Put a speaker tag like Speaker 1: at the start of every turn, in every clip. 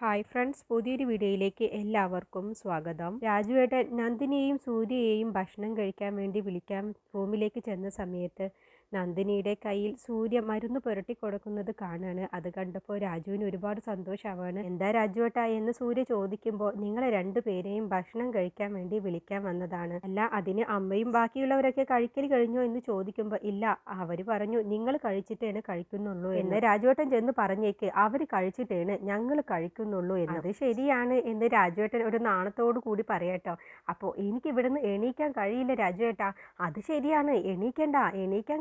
Speaker 1: Hi friends പുതിയൊരു വീഡിയോയിലേക്ക് എല്ലാവർക്കും സ്വാഗതം. രാജുവേട്ടൻ നന്ദിനിയെയും സൂര്യയെയും ഭക്ഷണം കഴിക്കാൻ വേണ്ടി വിളിക്കാൻ റൂമിലേക്ക് ചെന്ന സമയത്ത് നന്ദിനിയുടെ കയ്യിൽ സൂര്യ മരുന്ന് പുരട്ടി കൊടുക്കുന്നത് കാണാണ്. അത് കണ്ടപ്പോൾ രാജുവിന് ഒരുപാട് സന്തോഷമാവാണ് എന്താ രാജുവേട്ടാ എന്ന് സൂര്യ ചോദിക്കുമ്പോൾ നിങ്ങളെ രണ്ടുപേരെയും ഭക്ഷണം കഴിക്കാൻ വേണ്ടി വിളിക്കാൻ വന്നതാണ്. അല്ല അതിന് അമ്മയും ബാക്കിയുള്ളവരൊക്കെ കഴിക്കൽ കഴിഞ്ഞോ എന്ന് ചോദിക്കുമ്പോൾ ഇല്ല അവർ പറഞ്ഞു നിങ്ങൾ കഴിച്ചിട്ടേണ് കഴിക്കുന്നുള്ളൂ എന്ന്. രാജുവേട്ടൻ ചെന്ന് പറഞ്ഞേക്ക് അവർ കഴിച്ചിട്ടേണ് ഞങ്ങൾ കഴിക്കുന്നുള്ളൂ എന്ന്. അത് ശരിയാണ് എന്ന് രാജുവേട്ടൻ ഒരു നാണത്തോടു കൂടി പറയട്ടോ. അപ്പോൾ എനിക്ക് ഇവിടുന്ന് എണീക്കാൻ കഴിയില്ല രാജുവേട്ടാ. അത് ശരിയാണ് എണീക്കണ്ട എണീക്കാൻ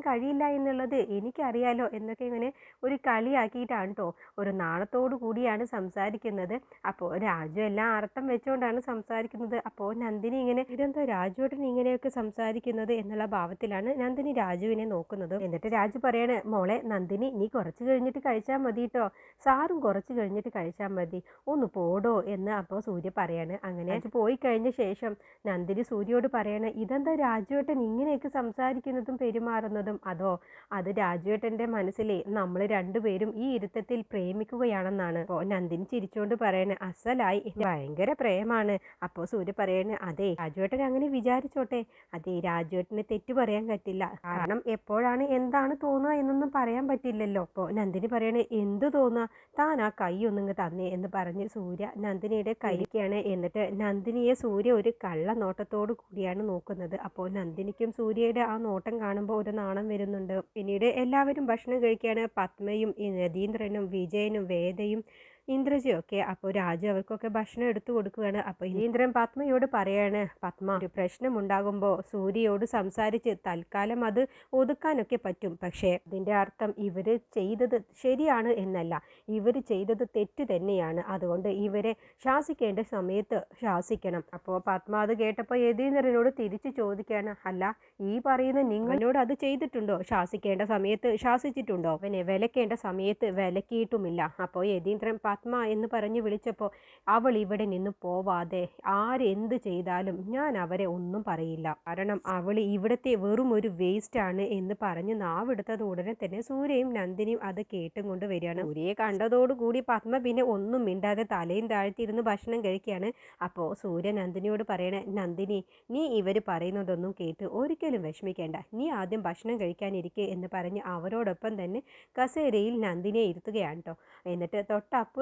Speaker 1: എന്നുള്ളത് എനിക്കറിയാലോ എന്നൊക്കെ ഇങ്ങനെ ഒരു കളിയാക്കിയിട്ടാണ് കേട്ടോ ഒരു നാണത്തോടു കൂടിയാണ് സംസാരിക്കുന്നത്. അപ്പോൾ രാജു എല്ലാം അർത്ഥം വെച്ചുകൊണ്ടാണ് സംസാരിക്കുന്നത്. അപ്പോൾ നന്ദിനി ഇങ്ങനെ ഇതെന്താ രാജുവേട്ടൻ ഇങ്ങനെയൊക്കെ സംസാരിക്കുന്നത് എന്നുള്ള ഭാവത്തിലാണ് നന്ദിനി രാജുവിനെ നോക്കുന്നത്. എന്നിട്ട് രാജു പറയാണ് മോളെ നന്ദിനി നീ കുറച്ച് കഴിഞ്ഞിട്ട് കഴിച്ചാൽ മതി കേട്ടോ സാറും കുറച്ച് കഴിഞ്ഞിട്ട് കഴിച്ചാൽ മതി. ഒന്ന് പോടോ എന്ന് അപ്പോൾ സൂര്യ പറയാണ്. അങ്ങനെ പോയി കഴിഞ്ഞ ശേഷം നന്ദിനി സൂര്യയോട് പറയാണ് ഇതെന്താ രാജുവേട്ടൻ ഇങ്ങനെയൊക്കെ സംസാരിക്കുന്നതും പെരുമാറുന്നതും അതോ അത് രാജുവേട്ടന്റെ മനസ്സിലെ നമ്മൾ രണ്ടുപേരും ഈ ഇരുത്തത്തിൽ പ്രേമിക്കുകയാണെന്നാണ്. അപ്പോൾ നന്ദിനി ചിരിച്ചുകൊണ്ട് പറയണേ അസലായി ഭയങ്കര പ്രേമാണ്. അപ്പോൾ സൂര്യ പറയണേ അതെ രാജുവേട്ടൻ അങ്ങനെ വിചാരിച്ചോട്ടെ. അതെ രാജുവേട്ടന് തെറ്റു പറയാൻ പറ്റില്ല. കാരണം എപ്പോഴാണ് എന്താണ് തോന്നുക എന്നൊന്നും പറയാൻ പറ്റില്ലല്ലോ. അപ്പോൾ നന്ദിനി പറയണേ എന്ത് തോന്നുക? താൻ ആ കൈ ഒന്നിങ്ങ് തന്നേ എന്ന് പറഞ്ഞ് സൂര്യ നന്ദിനിയുടെ കൈക്കാണ് എന്നിട്ട് നന്ദിനിയെ സൂര്യ ഒരു കള്ള നോട്ടത്തോടു കൂടിയാണ് നോക്കുന്നത്. അപ്പോൾ നന്ദിനിക്കും സൂര്യയുടെ ആ നോട്ടം കാണുമ്പോൾ ഒരു നാണം വരുന്നുണ്ട്. പിന്നീട് എല്ലാവരും ഭക്ഷണം കഴിക്കുകയാണ് പത്മയും ഈ രതീന്ദ്രനും വിജയനും വേദയും ഇന്ദ്രജിയൊക്കെ അപ്പോൾ രാജു അവർക്കൊക്കെ ഭക്ഷണം എടുത്തു കൊടുക്കുകയാണ് അപ്പോൾ ഇന്ദ്രൻ പത്മയോട് പറയാണ് പത്മ ഒരു പ്രശ്നമുണ്ടാകുമ്പോൾ സൂര്യയോട് സംസാരിച്ച് തൽക്കാലം അത് ഒതുക്കാനൊക്കെ പറ്റും. പക്ഷേ അതിന്റെ അർത്ഥം ഇവർ ചെയ്തത് ശരിയാണ് എന്നല്ല. ഇവർ ചെയ്തത് തെറ്റ് തന്നെയാണ്. അതുകൊണ്ട് ഇവരെ ശാസിക്കേണ്ട സമയത്ത് ശാസിക്കണം. അപ്പോൾ പത്മ അത് കേട്ടപ്പോൾ യതീന്ദ്രനോട് തിരിച്ചു ചോദിക്കുകയാണ് അല്ല ഈ പറയുന്ന നിങ്ങളോട് അത് ചെയ്തിട്ടുണ്ടോ? ശാസിക്കേണ്ട സമയത്ത് ശാസിച്ചിട്ടുണ്ടോ? അവനെ വിലക്കേണ്ട സമയത്ത് വിലക്കിയിട്ടുമില്ല. അപ്പോൾ യതീന്ദ്രൻ പത്മ എന്ന് പറഞ്ഞ് വിളിച്ചപ്പോൾ അവൾ ഇവിടെ നിന്ന് പോവാതെ ആരെന്ത് ചെയ്താലും ഞാൻ അവരെ ഒന്നും പറയില്ല. കാരണം അവൾ ഇവിടുത്തെ വെറും ഒരു വേസ്റ്റ് ആണ് എന്ന് പറഞ്ഞ് നാവെടുത്തത് ഉടനെ തന്നെ സൂര്യയും നന്ദിനിയും അത് കേട്ടും കൊണ്ട് വരികയാണ്. സൂര്യയെ കണ്ടതോടുകൂടി പത്മ പിന്നെ ഒന്നും മിണ്ടാതെ തലയും താഴ്ത്തിയിരുന്ന് ഭക്ഷണം കഴിക്കുകയാണ്. അപ്പോൾ സൂര്യ നന്ദിനിയോട് പറയണേ നന്ദിനി നീ ഇവർ പറയുന്നതൊന്നും കേട്ട് ഒരിക്കലും വിഷമിക്കേണ്ട. നീ ആദ്യം ഭക്ഷണം കഴിക്കാനിരിക്കെ എന്ന് പറഞ്ഞ് അവരോടൊപ്പം തന്നെ കസേരയിൽ നന്ദിനിയെ ഇരുത്തുകയാണ് കേട്ടോ എന്നിട്ട്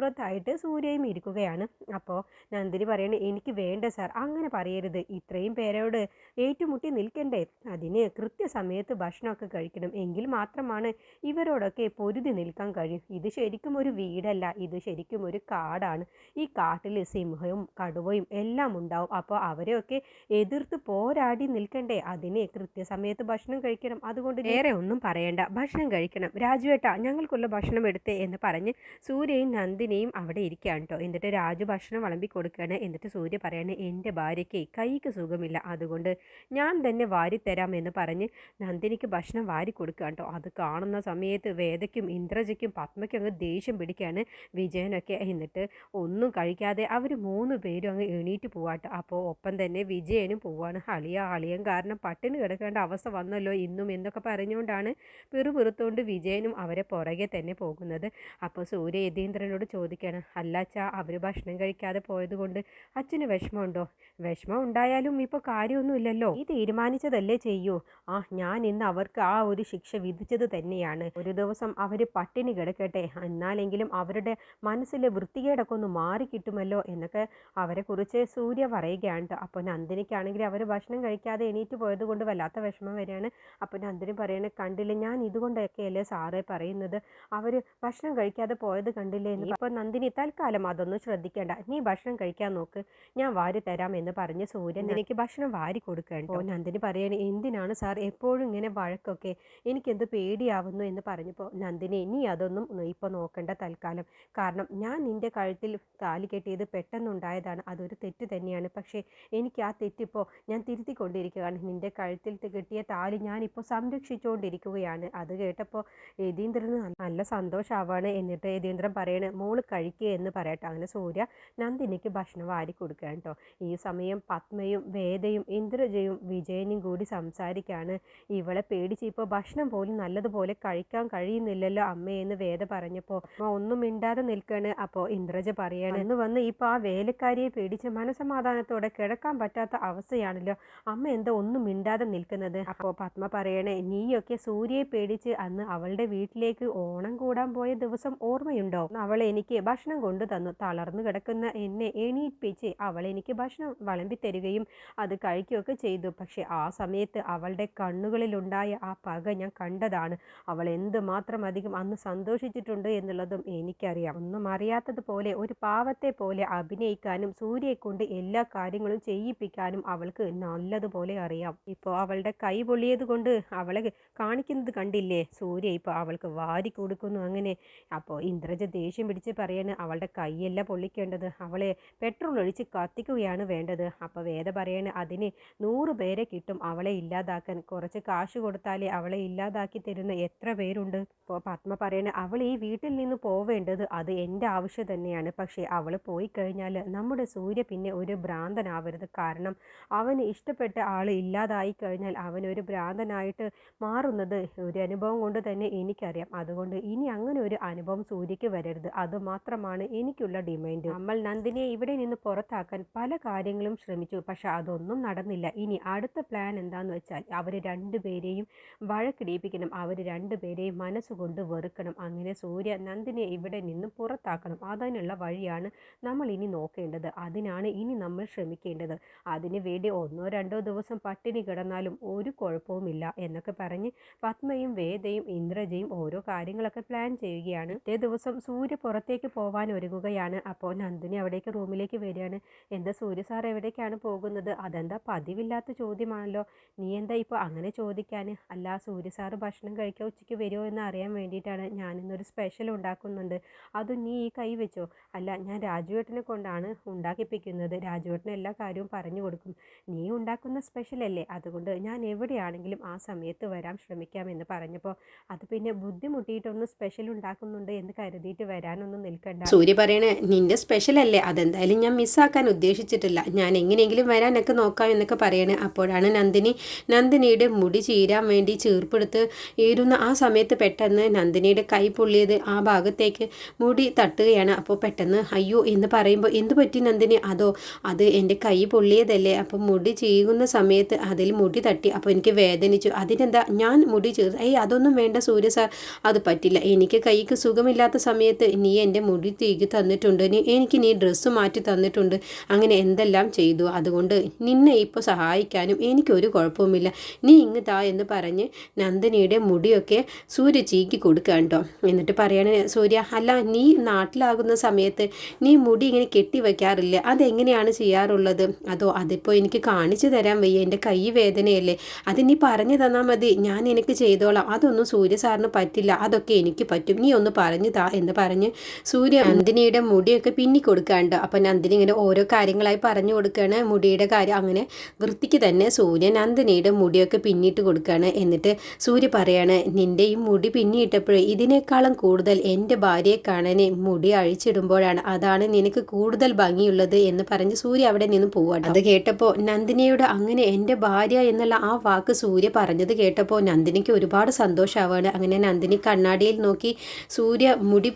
Speaker 1: തൊട്ടപ്പുറത്തായിട്ട് സൂര്യയും ഇരിക്കുകയാണ്. അപ്പോൾ നന്ദിനി പറയണേ എനിക്ക് വേണ്ട സാർ അങ്ങനെ പറയരുത്. ഇത്രയും പേരോട് ഏറ്റുമുട്ടി നിൽക്കണ്ടേ? അതിന് കൃത്യസമയത്ത് ഭക്ഷണമൊക്കെ കഴിക്കണം. എങ്കിൽ മാത്രമാണ് ഇവരോടൊക്കെ പൊരുതി നിൽക്കാൻ കഴിയും. ഇത് ശരിക്കും ഒരു വീടല്ല. ഇത് ശരിക്കും ഒരു കാടാണ്. ഈ കാട്ടിൽ സിംഹവും കടുവയും എല്ലാം ഉണ്ടാവും. അപ്പോൾ അവരെയൊക്കെ എതിർത്ത് പോരാടി നിൽക്കണ്ടേ? അതിന് കൃത്യസമയത്ത് ഭക്ഷണം കഴിക്കണം. അതുകൊണ്ട് വേറെ ഒന്നും പറയണ്ട. ഭക്ഷണം കഴിക്കണം. രാജുവേട്ട ഞങ്ങൾക്കുള്ള ഭക്ഷണം എടുത്തേ എന്ന് പറഞ്ഞ് സൂര്യയും നന്ദിനിയും അവിടെ ഇരിക്കുകയാണ് കേട്ടോ എന്നിട്ട് രാജു ഭക്ഷണം വിളമ്പി കൊടുക്കുകയാണ്. എന്നിട്ട് സൂര്യ പറയാണ് എന്റെ ഭാര്യയ്ക്ക് കൈക്ക് സുഖമില്ല. അതുകൊണ്ട് ഞാൻ തന്നെ വാരിത്തരാമെന്ന് പറഞ്ഞ് നന്ദിനിക്ക് ഭക്ഷണം വാരി കൊടുക്കുകയാണ് കേട്ടോ അത് കാണുന്ന സമയത്ത് വേദയ്ക്കും ഇന്ദ്രജയ്ക്കും പത്മയ്ക്കും അങ്ങ് ദേഷ്യം പിടിക്കുകയാണ് വിജയനൊക്കെ. എന്നിട്ട് ഒന്നും കഴിക്കാതെ അവർ മൂന്ന് പേരും അങ്ങ് എണീറ്റ് പോവാട്ടോ അപ്പോൾ ഒപ്പം തന്നെ വിജയനും പോവാണ്. അളിയ അളിയൻ കാരണം പട്ടിണി കിടക്കേണ്ട അവസ്ഥ വന്നല്ലോ ഇന്നും എന്നൊക്കെ പറഞ്ഞുകൊണ്ടാണ് പിറുപിറുത്തുകൊണ്ട് വിജയനും അവരെ പുറകെ തന്നെ പോകുന്നത്. അപ്പോൾ സൂര്യ യതീന്ദ്രനോട് ചോദിക്കുകയാണ് അല്ല അച്ഛാ അവർ ഭക്ഷണം കഴിക്കാതെ പോയത് കൊണ്ട് അച്ഛന് വിഷമമുണ്ടോ? വിഷമം ഉണ്ടായാലും ഇപ്പോൾ കാര്യമൊന്നുമില്ലല്ലോ ഈ തീരുമാനിച്ചതല്ലേ ചെയ്യൂ. ആ ഞാൻ ഇന്ന് അവർക്ക് ആ ഒരു ശിക്ഷ വിധിച്ചത് തന്നെയാണ്. ഒരു ദിവസം അവർ പട്ടിണി കിടക്കട്ടെ. എന്നാലെങ്കിലും അവരുടെ മനസ്സിലെ വൃത്തികേടൊക്കെ ഒന്ന് മാറി കിട്ടുമല്ലോ എന്നൊക്കെ അവരെക്കുറിച്ച് സൂര്യ പറയുകയാണ്. അപ്പോൾ നന്ദിനിക്കാണെങ്കിൽ അവർ ഭക്ഷണം കഴിക്കാതെ എണീറ്റ് പോയത് കൊണ്ട് വല്ലാത്ത വിഷമം വരികയാണ്. അപ്പോൾ നന്ദിനി പറയണ കണ്ടില്ല ഞാൻ ഇതുകൊണ്ടൊക്കെയല്ലേ സാറേ പറയുന്നത്? അവർ ഭക്ഷണം കഴിക്കാതെ പോയത് കണ്ടില്ലേ? എന്ന് ഇപ്പോൾ നന്ദിനി തൽക്കാലം അതൊന്നും ശ്രദ്ധിക്കേണ്ട. നീ ഭക്ഷണം കഴിക്കാൻ നോക്ക്. ഞാൻ വാരി തരാം എന്ന് പറഞ്ഞ് സൂര്യൻ എനിക്ക് ഭക്ഷണം വാരി കൊടുക്കുകയാണ് ഓ നന്ദിനി പറയണേ എന്തിനാണ് സാർ എപ്പോഴും ഇങ്ങനെ വഴക്കൊക്കെ? എനിക്കെന്ത് പേടിയാവുന്നു? എന്ന് പറഞ്ഞപ്പോൾ നന്ദിനി നീ അതൊന്നും ഇപ്പോൾ നോക്കേണ്ട തൽക്കാലം. കാരണം ഞാൻ നിന്റെ കഴുത്തിൽ താലി കെട്ടിയത് പെട്ടെന്നുണ്ടായതാണ്. അതൊരു തെറ്റ് തന്നെയാണ്. പക്ഷേ എനിക്ക് ആ തെറ്റിപ്പോൾ ഞാൻ തിരുത്തിക്കൊണ്ടിരിക്കുകയാണ്. നിന്റെ കഴുത്തിൽ കെട്ടിയ താലി ഞാനിപ്പോൾ സംരക്ഷിച്ചുകൊണ്ടിരിക്കുകയാണ് അത് കേട്ടപ്പോൾ യതീന്ദ്രന് നല്ല സന്തോഷമാവാണ് എന്നിട്ട് യതീന്ദ്രൻ പറയണേ മോൾ മോൾ കഴിക്കുക എന്ന് പറയട്ടെ. അങ്ങനെ സൂര്യ നന്ദിനിക്ക് ഭക്ഷണം വാരി കൊടുക്കുക കേട്ടോ. ഈ സമയം പത്മയും വേദയും ഇന്ദ്രജയും വിജയനും കൂടി സംസാരിക്കുകയാണ്. ഇവളെ പേടിച്ച് ഇപ്പോൾ ഭക്ഷണം പോലും നല്ലതുപോലെ കഴിക്കാൻ കഴിയുന്നില്ലല്ലോ അമ്മയെന്ന് വേദ പറഞ്ഞപ്പോൾ ഒന്നും മിണ്ടാതെ നിൽക്കണ് അപ്പോൾ ഇന്ദ്രജ പറയാണ് എന്ന് വന്ന് ഇപ്പോൾ ആ വേലക്കാരിയെ പേടിച്ച് മനസമാധാനത്തോടെ കിടക്കാൻ പറ്റാത്ത അവസ്ഥയാണല്ലോ. അമ്മ എന്താ ഒന്നും മിണ്ടാതെ നിൽക്കുന്നത്? അപ്പോൾ പത്മ പറയണേ നീയൊക്കെ സൂര്യയെ പേടിച്ച് അന്ന് അവളുടെ വീട്ടിലേക്ക് ഓണം കൂടാൻ പോയ ദിവസം ഓർമ്മയുണ്ടോ? അവളെ എനിക്ക് ഭക്ഷണം കൊണ്ടു തന്നു. തളർന്നു കിടക്കുന്ന എന്നെ എണീപ്പിച്ച് അവൾ എനിക്ക് ഭക്ഷണം വിളമ്പി തരികയും അത് കഴിക്കുകയൊക്കെ ചെയ്തു. പക്ഷേ ആ സമയത്ത് അവളുടെ കണ്ണുകളിലുണ്ടായ ആ പക ഞാൻ കണ്ടതാണ്. അവൾ എന്തുമാത്രം അധികം അന്ന് സന്തോഷിച്ചിട്ടുണ്ട് എന്നുള്ളതും എനിക്കറിയാം. ഒന്നും അറിയാത്തതുപോലെ ഒരു പാവത്തെ പോലെ അഭിനയിക്കാനും സൂര്യയെ കൊണ്ട് എല്ലാ കാര്യങ്ങളും ചെയ്യിപ്പിക്കാനും അവൾക്ക് നല്ലതുപോലെ അറിയാം. ഇപ്പോൾ അവളുടെ കൈ പൊള്ളിയത് കൊണ്ട് അവളെ കാണിക്കുന്നത് കണ്ടില്ലേ? സൂര്യ ഇപ്പോൾ അവൾക്ക് വാരി കൊടുക്കുന്നു അങ്ങനെ. അപ്പോൾ ഇന്ദ്രജ ദേഷ്യം പിടിച്ച് പറയാണ് അവളുടെ കൈയല്ല പൊള്ളിക്കേണ്ടത്. അവളെ പെട്രോൾ ഒഴിച്ച് കത്തിക്കുകയാണ് വേണ്ടത്. അപ്പോൾ വേദ പറയാണ് അതിന് നൂറ് പേരെ കിട്ടും അവളെ ഇല്ലാതാക്കാൻ. കുറച്ച് കാശ് കൊടുത്താലേ അവളെ ഇല്ലാതാക്കി തരുന്ന എത്ര പേരുണ്ട്? ഇപ്പോൾ പത്മ പറയാണ് അവൾ ഈ വീട്ടിൽ നിന്ന് പോവേണ്ടത് അത് എന്റെ ആവശ്യം തന്നെയാണ്. പക്ഷേ അവൾ പോയി കഴിഞ്ഞാൽ നമ്മുടെ സൂര്യ പിന്നെ ഒരു ഭ്രാന്തനാവരുത്. കാരണം അവന് ഇഷ്ടപ്പെട്ട ആൾ ഇല്ലാതായി കഴിഞ്ഞാൽ അവൻ ഒരു ഭ്രാന്തനായിട്ട് മാറുന്നത് ഒരു അനുഭവം കൊണ്ട് തന്നെ എനിക്കറിയാം. അതുകൊണ്ട് ഇനി അങ്ങനെ ഒരു അനുഭവം സൂര്യക്ക് വരരുത്. അത് മാത്രമാണ് എനിക്കുള്ള ഡിമാൻഡ്. നമ്മൾ നന്ദിനിയെ ഇവിടെ നിന്ന് പുറത്താക്കാൻ പല കാര്യങ്ങളും ശ്രമിച്ചു. പക്ഷെ അതൊന്നും നടന്നില്ല. ഇനി അടുത്ത പ്ലാൻ എന്താന്ന് വെച്ചാൽ അവർ രണ്ടുപേരെയും വഴക്കിടിപ്പിക്കണം. അവർ രണ്ടുപേരെയും മനസ്സുകൊണ്ട് വെറുക്കണം. അങ്ങനെ സൂര്യ നന്ദിനിയെ ഇവിടെ നിന്ന് പുറത്താക്കണം. അതിനുള്ള വഴിയാണ് നമ്മൾ ഇനി നോക്കേണ്ടത്. അതിനാണ് ഇനി നമ്മൾ ശ്രമിക്കേണ്ടത്. അതിനു വേണ്ടി ഒന്നോ രണ്ടോ ദിവസം പട്ടിണി കിടന്നാലും ഒരു കുഴപ്പവുമില്ല എന്നൊക്കെ പറഞ്ഞ് പത്മയും വേദയും ഇന്ദ്രജയും ഓരോ കാര്യങ്ങളൊക്കെ പ്ലാൻ ചെയ്യുകയാണ്. ഇതേ ദിവസം സൂര്യ പുറത്തേക്ക് പോവാൻ ഒരുങ്ങുകയാണ്. അപ്പോൾ നന്ദിനി അവിടേക്ക് റൂമിലേക്ക് വരികയാണ്. എന്താ സൂര്യ സാർ എവിടേക്കാണ് പോകുന്നത്? അതെന്താ പതിവില്ലാത്ത ചോദ്യമാണല്ലോ. നീ എന്താ ഇപ്പോൾ അങ്ങനെ ചോദിക്കാൻ? അല്ല സൂര്യ സാറ് ഭക്ഷണം കഴിക്കാൻ ഉച്ചയ്ക്ക് വരുമോ എന്ന് അറിയാൻ വേണ്ടിയിട്ടാണ് ഞാനിന്നൊരു സ്പെഷ്യൽ ഉണ്ടാക്കുന്നുണ്ട്. അതും നീ ഈ കൈ വെച്ചോ? അല്ല ഞാൻ രാജുവേട്ടനെ കൊണ്ടാണ് ഉണ്ടാക്കിപ്പിക്കുന്നത്. രാജുവേട്ടന് എല്ലാ കാര്യവും പറഞ്ഞു കൊടുക്കും. നീ ഉണ്ടാക്കുന്ന സ്പെഷ്യൽ അല്ലേ? അതുകൊണ്ട് ഞാൻ എവിടെയാണെങ്കിലും ആ സമയത്ത് വരാൻ ശ്രമിക്കാമെന്ന് പറഞ്ഞപ്പോൾ അത് പിന്നെ ബുദ്ധിമുട്ടിയിട്ടൊന്ന് സ്പെഷ്യൽ ഉണ്ടാക്കുന്നുണ്ട് എന്ന് കരുതിയിട്ട് വരാനൊന്നും നിൽക്കണ്ട.
Speaker 2: സൂര്യ പറയണേ നിന്റെ സ്പെഷ്യൽ അല്ലേ? അതെന്തായാലും ഞാൻ മിസ്സാക്കാൻ ഉദ്ദേശിച്ചിട്ടില്ല. ഞാൻ എങ്ങനെയെങ്കിലും വരാനൊക്കെ നോക്കാം എന്നൊക്കെ പറയണേ. അപ്പോഴാണ് നന്ദിനി നന്ദിനിയുടെ മുടി ചീരാൻ വേണ്ടി ചീർപ്പെടുത്ത് ഈരുന്ന ആ സമയത്ത് പെട്ടെന്ന് നന്ദിനിയുടെ കൈ പൊള്ളിയത് ആ ഭാഗത്തേക്ക് മുടി തട്ടുകയാണ്. അപ്പോൾ പെട്ടെന്ന് അയ്യോ എന്ന് പറയുമ്പോൾ എന്ത് പറ്റി നന്ദിനി? അതോ അത് എന്റെ കൈ പൊള്ളിയതല്ലേ? അപ്പോൾ മുടി ചെയ്യുന്ന സമയത്ത് അതിൽ മുടി തട്ടി. അപ്പോൾ എനിക്ക് വേദനിച്ചു. അതിനെന്താ? ഞാൻ മുടി ചീർ ഏയ് അതൊന്നും വേണ്ട സൂര്യ സാർ. അത് പറ്റില്ല. എനിക്ക് കൈക്ക് സുഖമില്ലാത്ത സമയത്ത് നീ എന്റെ മുടി തീകി തന്നിട്ടുണ്ട്. എനിക്ക് നീ ഡ്രസ്സ് മാറ്റി തന്നിട്ടുണ്ട്. അങ്ങനെ എന്തെല്ലാം ചെയ്തു? അതുകൊണ്ട് നിന്നെ ഇപ്പോൾ സഹായിക്കാനും എനിക്കൊരു കുഴപ്പവുമില്ല. നീ ഇങ്ങ് താ എന്ന് പറഞ്ഞ് നന്ദിനിയുടെ മുടിയൊക്കെ സൂര്യ ചീക്കി കൊടുക്കുക കേട്ടോ എന്നിട്ട് പറയണേ സൂര്യ അല്ല നീ നാട്ടിലാകുന്ന സമയത്ത് നീ മുടി ഇങ്ങനെ കെട്ടി വയ്ക്കാറില്ല അതെങ്ങനെയാണ് ചെയ്യാറുള്ളത്? അതോ അതിപ്പോൾ എനിക്ക് കാണിച്ചു തരാൻ വയ്യ. എന്റെ കൈ വേദനയല്ലേ. അത് നീ പറഞ്ഞു തന്നാൽ മതി. ഞാൻ എനിക്ക് ചെയ്തോളാം. അതൊന്നും സൂര്യ സാറിന് പറ്റില്ല. അതൊക്കെ എനിക്ക് പറ്റും. നീ ഒന്ന് പറഞ്ഞു താ എന്ന് പറഞ്ഞ് സൂര്യ നന്ദിനിയുടെ മുടിയൊക്കെ പിന്നി കൊടുക്കാണ്ട്. അപ്പം നന്ദിനി ഇങ്ങനെ ഓരോ കാര്യങ്ങളായി പറഞ്ഞു കൊടുക്കുകയാണ് മുടിയുടെ കാര്യം അങ്ങനെ വൃത്തിക്ക് തന്നെ സൂര്യ നന്ദിനിയുടെ മുടിയൊക്കെ പിന്നിട്ട് കൊടുക്കുകയാണ് എന്നിട്ട് സൂര്യ പറയാണ് നിന്റെ ഈ മുടി പിന്നിയിട്ടപ്പോൾ ഇതിനേക്കാളും കൂടുതൽ എന്റെ ഭാര്യയെ കാണാൻ മുടി അഴിച്ചിടുമ്പോഴാണ്. അതാണ് നിനക്ക് കൂടുതൽ ഭംഗിയുള്ളത് എന്ന് പറഞ്ഞ് സൂര്യ അവിടെ നിന്ന് പോവാണ് അത് കേട്ടപ്പോൾ നന്ദിനിയോട് അങ്ങനെ എന്റെ ഭാര്യ എന്നുള്ള ആ വാക്ക് സൂര്യ പറഞ്ഞത് കേട്ടപ്പോൾ നന്ദിനിക്ക് ഒരുപാട് സന്തോഷമാവാണ് അങ്ങനെ നന്ദിനി കണ്ണാടിയിൽ നോക്കി സൂര്യ മുടി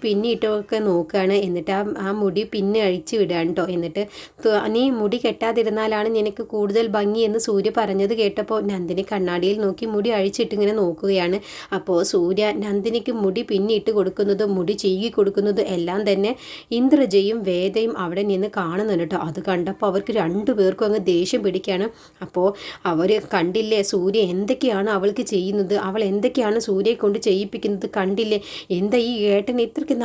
Speaker 2: പിന്നിയിട്ടൊക്കെ നോക്കുകയാണ് എന്നിട്ട് ആ ആ മുടി പിന്നെ അഴിച്ചു വിടുകയാണ് കേട്ടോ എന്നിട്ട് നീ മുടി കെട്ടാതിരുന്നാലാണ് നിനക്ക് കൂടുതൽ ഭംഗി എന്ന് സൂര്യ പറഞ്ഞത് കേട്ടപ്പോൾ നന്ദിനി കണ്ണാടിയിൽ നോക്കി മുടി അഴിച്ചിട്ട് ഇങ്ങനെ നോക്കുകയാണ്. അപ്പോൾ സൂര്യ നന്ദിനിക്ക് മുടി പിന്നിട്ട് കൊടുക്കുന്നതും മുടി ചീകി കൊടുക്കുന്നതും എല്ലാം തന്നെ ഇന്ദ്രജയും വേദയും അവിടെ നിന്ന് കാണുന്നുണ്ട് കേട്ടോ അത് കണ്ടപ്പോൾ അവർക്ക് രണ്ടു പേർക്കും അങ്ങ് ദേഷ്യം പിടിക്കുകയാണ് അപ്പോൾ അവർ കണ്ടില്ലേ സൂര്യ എന്തൊക്കെയാണ് അവൾക്ക് ചെയ്യുന്നത്? അവൾ എന്തൊക്കെയാണ് സൂര്യയെ കൊണ്ട് ചെയ്യിപ്പിക്കുന്നത്? കണ്ടില്ലേ? എന്താ ഈ ഏട്ടൻ ഇത്രയ്ക്ക്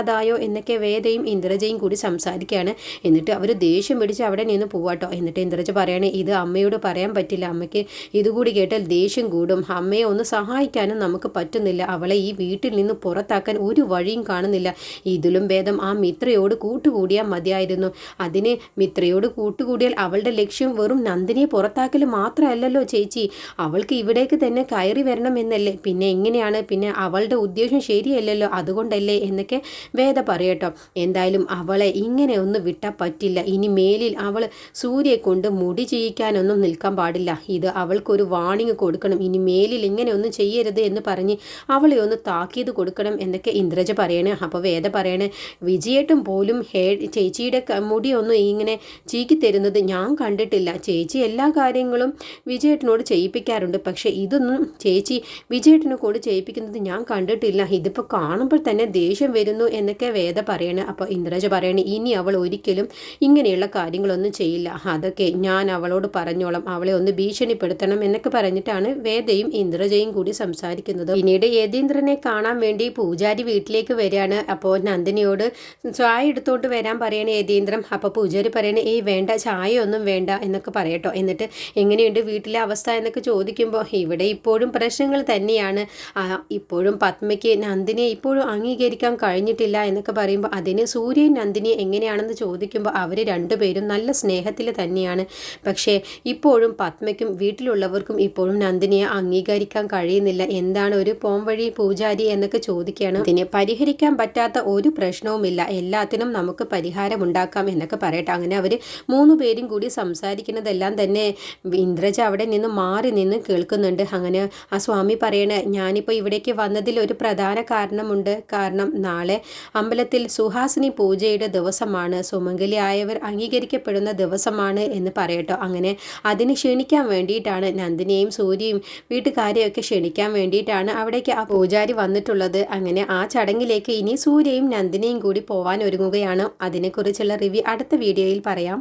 Speaker 2: നാണമില്ലാതായോ എന്നൊക്കെ വേദയും ഇന്ദ്രജയും കൂടി സംസാരിക്കുകയാണ്. എന്നിട്ട് അവർ ദേഷ്യം പിടിച്ച് അവിടെ നിന്ന് പോവാട്ടോ എന്നിട്ട് ഇന്ദ്രജ പറയാണ് ഇത് അമ്മയോട് പറയാൻ പറ്റില്ല. അമ്മയ്ക്ക് ഇതുകൂടി കേട്ടാൽ ദേഷ്യം കൂടും. അമ്മയെ ഒന്ന് സഹായിക്കാനും നമുക്ക് പറ്റുന്നില്ല. അവളെ ഈ വീട്ടിൽ നിന്ന് പുറത്താക്കാൻ ഒരു വഴിയും കാണുന്നില്ല. ഇതിലും ഭേദം ആ മിത്രയോട് കൂട്ടുകൂടിയാൽ മതിയായിരുന്നു. അതിന് മിത്രയോട് കൂട്ടുകൂടിയാൽ അവളുടെ ലക്ഷ്യം വെറും നന്ദിനിയെ പുറത്താക്കൽ മാത്രമല്ലല്ലോ ചേച്ചി. അവൾക്ക് ഇവിടേക്ക് തന്നെ കയറി വരണം എന്നല്ലേ പിന്നെ എങ്ങനെയാണ്? പിന്നെ അവളുടെ ഉദ്ദേശം ശരിയല്ലല്ലോ. അതുകൊണ്ടല്ലേ എന്നൊക്കെ
Speaker 1: വേദ പറയട്ടോ എന്തായാലും അവളെ ഇങ്ങനെ ഒന്നും വിട്ടാൽ പറ്റില്ല. ഇനി മേലിൽ അവൾ സൂര്യയെ കൊണ്ട് മുടി ചെയ്യിക്കാനൊന്നും നിൽക്കാൻ പാടില്ല. ഇത് അവൾക്കൊരു വാണിംഗ് കൊടുക്കണം. ഇനി മേലിൽ ഇങ്ങനെ ഒന്നും ചെയ്യരുത് എന്ന് പറഞ്ഞ് അവളെ ഒന്ന് താക്കീത് കൊടുക്കണം എന്നൊക്കെ ഇന്ദ്രജ പറയണേ. അപ്പോൾ വേദ പറയണേ വിജയേട്ടും പോലും ഹേ ചേച്ചിയുടെ മുടിയൊന്നും ഇങ്ങനെ ചീക്കി തരുന്നത് ഞാൻ കണ്ടിട്ടില്ല. ചേച്ചി എല്ലാ കാര്യങ്ങളും വിജയേട്ടനോട് ചെയ്യിപ്പിക്കാറുണ്ട്. പക്ഷേ ഇതൊന്നും ചേച്ചി വിജയേട്ടനെ കൊണ്ട് ചെയ്യിപ്പിക്കുന്നത് ഞാൻ കണ്ടിട്ടില്ല. ഇതിപ്പോൾ കാണുമ്പോൾ തന്നെ ദേഷ്യം വരുന്നു എന്നൊക്കെ വേദ പറയണേ അപ്പോൾ ഇന്ദ്രജ പറയണേ ഇനി അവൾ ഒരിക്കലും ഇങ്ങനെയുള്ള കാര്യങ്ങളൊന്നും ചെയ്യില്ല. അതൊക്കെ ഞാൻ അവളോട് പറഞ്ഞോളാം. അവളെ ഒന്ന് ഭീഷണിപ്പെടുത്തണം എന്നൊക്കെ പറഞ്ഞിട്ടാണ് വേദയും ഇന്ദ്രജയും കൂടി സംസാരിക്കുന്നത്. പിന്നീട് യതീന്ദ്രനെ കാണാൻ വേണ്ടി പൂജാരി വീട്ടിലേക്ക് വരികയാണ്. അപ്പോൾ നന്ദിനിയോട് ചായ എടുത്തോണ്ട് വരാൻ പറയണേ യതീന്ദ്രൻ അപ്പോൾ പൂജാരി പറയണേ ഏയ് വേണ്ട ചായ ഒന്നും വേണ്ട എന്നൊക്കെ പറയട്ടോ. എന്നിട്ട് എങ്ങനെയുണ്ട് വീട്ടിലെ അവസ്ഥ എന്നൊക്കെ ചോദിക്കുമ്പോൾ ഇവിടെ ഇപ്പോഴും പ്രശ്നങ്ങൾ തന്നെയാണ്. ഇപ്പോഴും പത്മയ്ക്ക് നന്ദിനിയെ ഇപ്പോഴും അംഗീകരിക്കാൻ കഴിഞ്ഞിട്ടില്ല. എന്നൊക്കെ പറയുമ്പോൾ അതിന് സൂര്യൻ നന്ദിനി എങ്ങനെയാണെന്ന് ചോദിക്കുമ്പോൾ അവർ രണ്ടുപേരും നല്ല സ്നേഹത്തിൽ തന്നെയാണ്. പക്ഷേ ഇപ്പോഴും പത്മയ്ക്കും വീട്ടിലുള്ളവർക്കും ഇപ്പോഴും നന്ദിനിയെ അംഗീകരിക്കാൻ കഴിയുന്നില്ല. എന്താണ് ഒരു പോംവഴി പൂജാരി എന്നൊക്കെ ചോദിക്കുകയാണ്. അതിന് പരിഹരിക്കാൻ പറ്റാത്ത ഒരു പ്രശ്നവുമില്ല. എല്ലാത്തിനും നമുക്ക് പരിഹാരം ഉണ്ടാക്കാം എന്നൊക്കെ പറയട്ടെ. അങ്ങനെ അവർ മൂന്ന് പേരും കൂടി സംസാരിക്കുന്നതെല്ലാം തന്നെ ഇന്ദ്രജ അവിടെ നിന്ന് മാറി നിന്ന് കേൾക്കുന്നുണ്ട്. അങ്ങനെ ആ സ്വാമി പറയണ ഞാനിപ്പോൾ ഇവിടേക്ക് വന്നതിൽ ഒരു പ്രധാന കാരണമുണ്ട്. കാരണം നാളെ അമ്പലത്തിൽ സുഹാസിനി പൂജയുടെ ദിവസമാണ്. സുമംഗലി ആയവർ അംഗീകരിക്കപ്പെടുന്ന ദിവസമാണ് എന്ന് പറയട്ടോ. അങ്ങനെ അതിന് ക്ഷണിക്കാൻ വേണ്ടിയിട്ടാണ് നന്ദിനിയെയും സൂര്യയും വീട്ടുകാരെയൊക്കെ ക്ഷണിക്കാൻ വേണ്ടിയിട്ടാണ് അവിടേക്ക് ആ പൂജാരി വന്നിട്ടുള്ളത്. അങ്ങനെ ആ ചടങ്ങിലേക്ക് ഇനി സൂര്യയും നന്ദിനിയും കൂടി പോവാൻ ഒരുങ്ങുകയാണ്. അതിനെക്കുറിച്ചുള്ള റിവ്യൂ അടുത്ത വീഡിയോയിൽ പറയാം.